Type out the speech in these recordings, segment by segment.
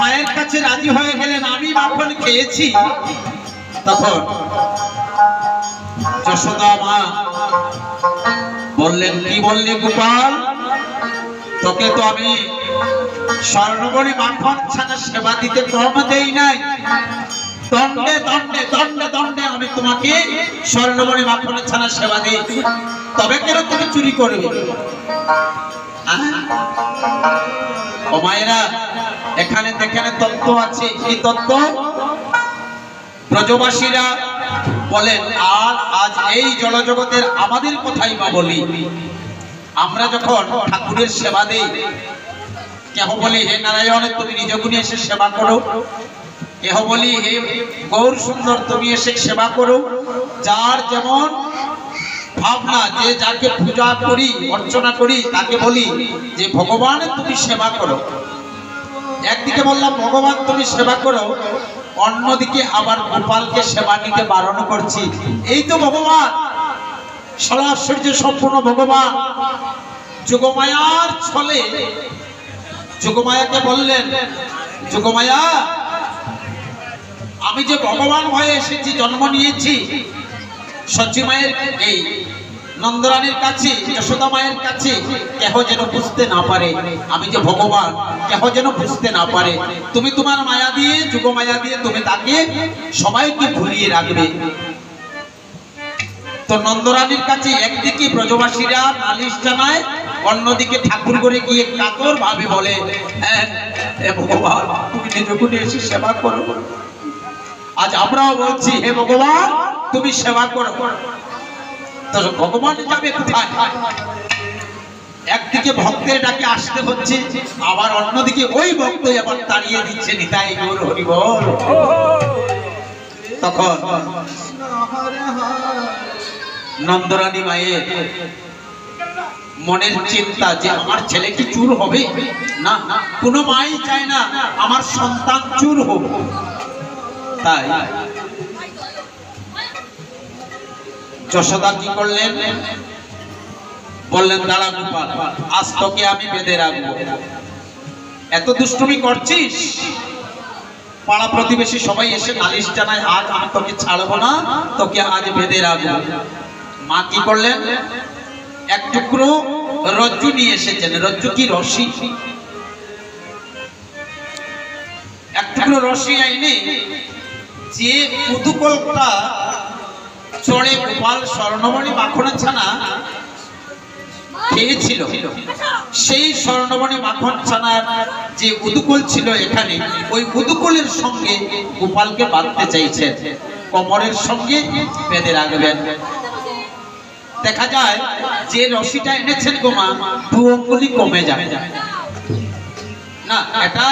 মায়ের কাছে রাজি হয়ে গেলেন, আমি মাখন খেয়েছি। তখন যশোদা মা বললেন, কি বললে গোপাল? তোকে তো আমি স্বর্ণবরী মাখন ছাড়া সেবা দিতে কম দেই নাই। দণ্ডে দণ্ডে দণ্ডে দণ্ডে আমি তোমাকে স্বর্ণমণি মাখনের ছানা সেবা দিই তবে কেন তুমি চুরি করবে? ও মায়েরা, এখানে এখানে তত্ত্ব আছে কি তত্ত্ব ব্রজবাসীরা বলেন, আর আজ এই জলজগতের আমাদের কথাই বা বলি। আমরা যখন ঠাকুরের সেবা দেই, কেহ বলি, হে নারায়ণ, তুমি নিজ গুণে এসে সেবা করো। কেহ বলি, হে গৌর সুন্দর তুমি এসে সেবা করো। যার যেমন ভাবনা, যে যাকে পূজা করি, অর্চনা করি, তাকে বলি যে, ভগবান, তুমি সেবা করো। একদিকে বললাম, ভগবান, তুমি সেবা করো। অন্যদিকে আবার গোপালকে সেবা নিতে বারণ করছি। এই তো ভগবান সরাসরি সম্পূর্ণ ভগবান। যোগমায়ার ছলে, যোগমায়াকে বললেন, যোগমায়া, আমি যে ভগবান হয়ে এসেছি, জন্ম নিয়েছি সচি মায়ের এই নন্দরানীর কাছে যশোদা মায়ের কাছে কেহ যেন বুঝতে না পারে। আমি যে ভগবান কেহ যেন বুঝতে না পারে। তুমি তোমার মায়া দিয়ে যুগ মায়া দিয়ে তুমি তাকে সবাইকে ভুলিয়ে রাখবে। তো নন্দরানীর কাছে একদিকে ব্রজবাসীরা নালিশ জানায় অন্যদিকে ঠাকুর করে গিয়ে কাতর ভাবে বলে "হ্যাঁ, ভগবান তুমি নিজ এসে সেবা করো। আজ আমরাও বলছি হে ভগবান তুমি সেবা করো। তো ভগবান যাবে একদিকে ভক্তের ডাকে আসতে হচ্ছে, আবার অন্যদিকে ওই ভক্তই আবার তাড়িয়ে দিচ্ছে, নিতাই গৌর হরি তখন নন্দরানী মায়ের মনের চিন্তা যে আমার ছেলে কি চুর হবে? না, কোনো মাই চায় না আমার সন্তান চুর হোক। তাই যশোদা কি করলেন? বললেন, দাঁড়া গোপাল, আজ তোকে আমি বেঁধে রাখব। এত দুষ্টুমি করছিস? পাড়া প্রতিবেশী সবাই এসে নালিশ জানায় আজ আমি তোকে ছাড়বো না, তোকে আজ বেঁধে রাখব। মা কি করলেন? এক টুকরো রজ্জু নিয়ে এসেছেন। রজ্জু কি রশি? এক টুকরো রশি আইনে যে পুতুকলটা চড়ে গোপাল স্বর্ণমণি মাখনা ছানা খেয়েছিল। সেই স্বর্ণমণি মাখন ছানার যে উদুকুল ছিল এখানে, ওই উদুকুলের সঙ্গে গোপালকে বাঁধতে চাইছেন। কমরের সঙ্গে বেঁধে রাখবেন। দেখা যায় যে রশিটা এনেছেন গোমা দু অঙ্গুলি কমে যাবে। না, এটা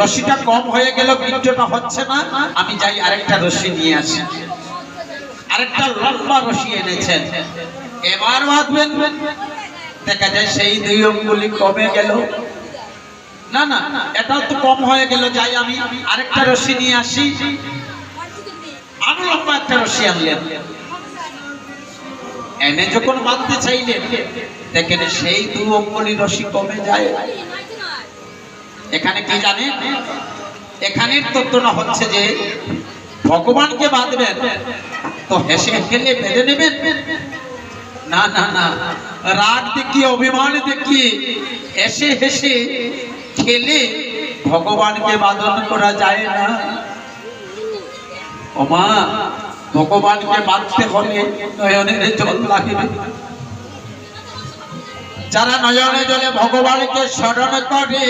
রশিটা কম হয়ে গেল বিদ্যটা হচ্ছে না। আমি যাই আরেকটা রশি নিয়ে আসি। আরেকটা লম্বা রশি এনেছেন। এবার বাঁধবেন দেখা যায় সেই দুই অঙ্গুলি কমে গেল। না না, এটাও তো কম হয়ে গেল, যাই আমি আরেকটা রশি নিয়ে আসি। আরও লম্বা একটা রশি আনলেন। এনে যখন বাঁধতে চাইলেন, দেখেন সেই দু অঙ্গুলি রশি কমে যায়। এখানে কি জানেন? এখানের তত্ত্বটা হচ্ছে যে ভগবানকে বাঁধবেন তো হেসে হেলে বেঁধে নেবেন? না না না। রাগ দেখিয়ে অভিমান দেখিয়ে হেসে হেসে খেলে ভগবানকে বাদন করা যায় না। ওমা, ভগবানকে বাঁধতে হলে নয়নের জল লাগবে। যারা নয়নে জলে ভগবানকে স্মরণ করে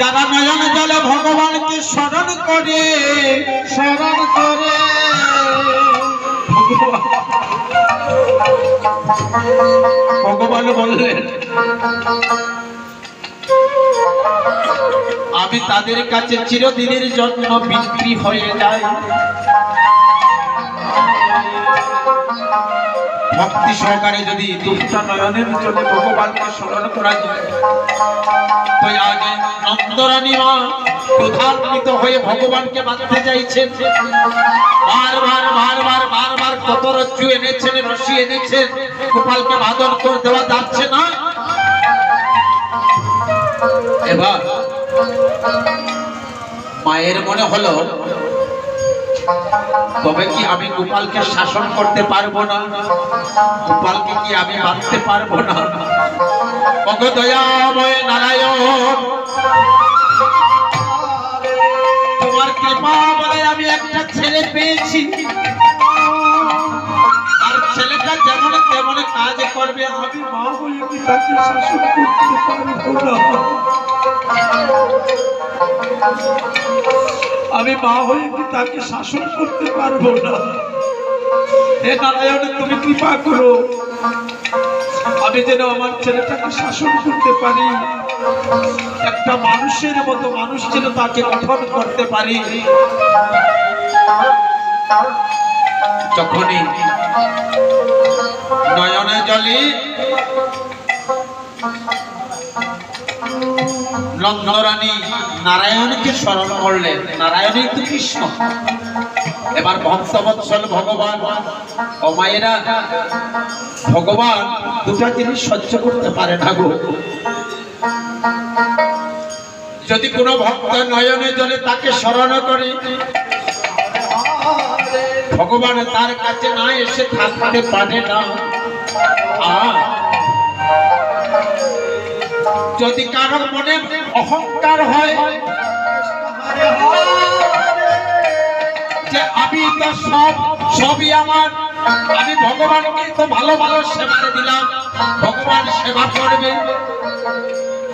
যারা নয়নে জলে ভগবানকে স্মরণ করে স্মরণ করে। ভগবান বললেন, আমি তাদের কাছে চিরদিনের জন্য বিক্রি হয়ে যাই। ভক্তি সহকারে যদি দুষ্ট নয়নের জন্য ভগবানকে স্মরণ করা যায় নন্দরানী মা প্রধান্বিত হয়ে ভগবানকে বাঁধতে চাইছেন। বারবার বারবার বারবার কত রজ্জু এনেছেন, রশি এনেছেন, গোপালকে বাদন করে দেওয়া যাচ্ছে না। এবার মায়ের মনে হলো তবে কি আমি গোপালকে শাসন করতে পারব না? গোপালকে কি আমি বাঁধতে পারব না? ভগদয়াময় নারায়ণ, তোমার কৃপা বলে আমি একটা ছেলে পেয়েছি। আর ছেলেটা যেমন তেমন কাজ করবে, আমি মা হয়ে কি তাকে শাসন করতে পারব না। আমি মা হয়ে কি তাকে শাসন করতে পারব না? হে নারায়ণ, তুমি কৃপা করো। আমি যেন আমার ছেলেটাকে শাসন করতে পারি। একটা মানুষের মতো মানুষ যেন তাকে গঠন করতে পারি। যখনই নয়নে জলে নন্দরানী নারায়ণকে স্মরণ করলেন। নারায়ণই তো কৃষ্ণ। এবার ভক্তবৎসল ভগবান ও মায়েরা, ভগবান জিনিস সহ্য করতে পারে না গো। যদি কোনো ভক্ত নয়নে জলে তাকে স্মরণ করে, ভগবান তার কাছে না এসে থাকতে পারে না। আর যদি কারোর মনে অহংকার হয়, যে আমি তো সব, সবই আমার, আমি ভগবানকে তো ভালো ভালো সেবা দিলাম, ভগবান সেবা করবে।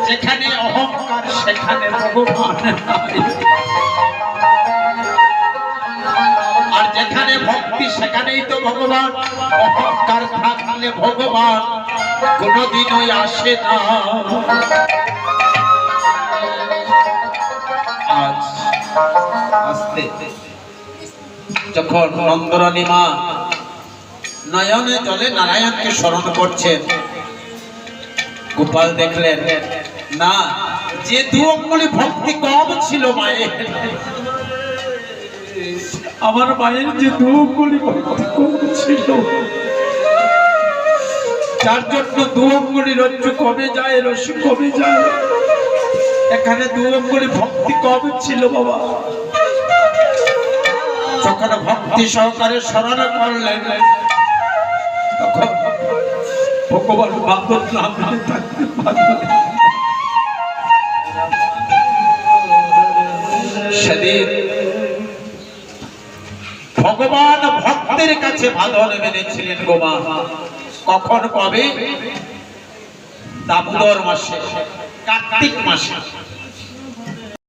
যেখানে অহংকার, সেখানে ভগবান আর যেখানে ভক্তি, সেখানেই তো ভগবান। অহংকার থাকলে ভগবান কোনোদিনই আসে না। যখন নন্দরানী মা নয়নে জলে নারায়ণকে স্মরণ করছেন, গোপাল দেখলেন, না, যে দু ভক্তি কম ছিল মায়ের। আমার মায়ের যে দু ভক্তি কম ছিল যার জন্য দু অঙ্গুলি রজ্জু কমে যায় রসু কমে যায়। এখানে দু অঙ্গুলি ভক্তি কম ছিল বাবা। যখন ভক্তি সহকারে স্মরণ করলেন, তখন ভগবান বাদল নাম সেদিন ভগবান ভক্তের কাছে ভালো মেনেছিলেন গোমা কখন কবে দামোদর মাসে কার্তিক মাসে।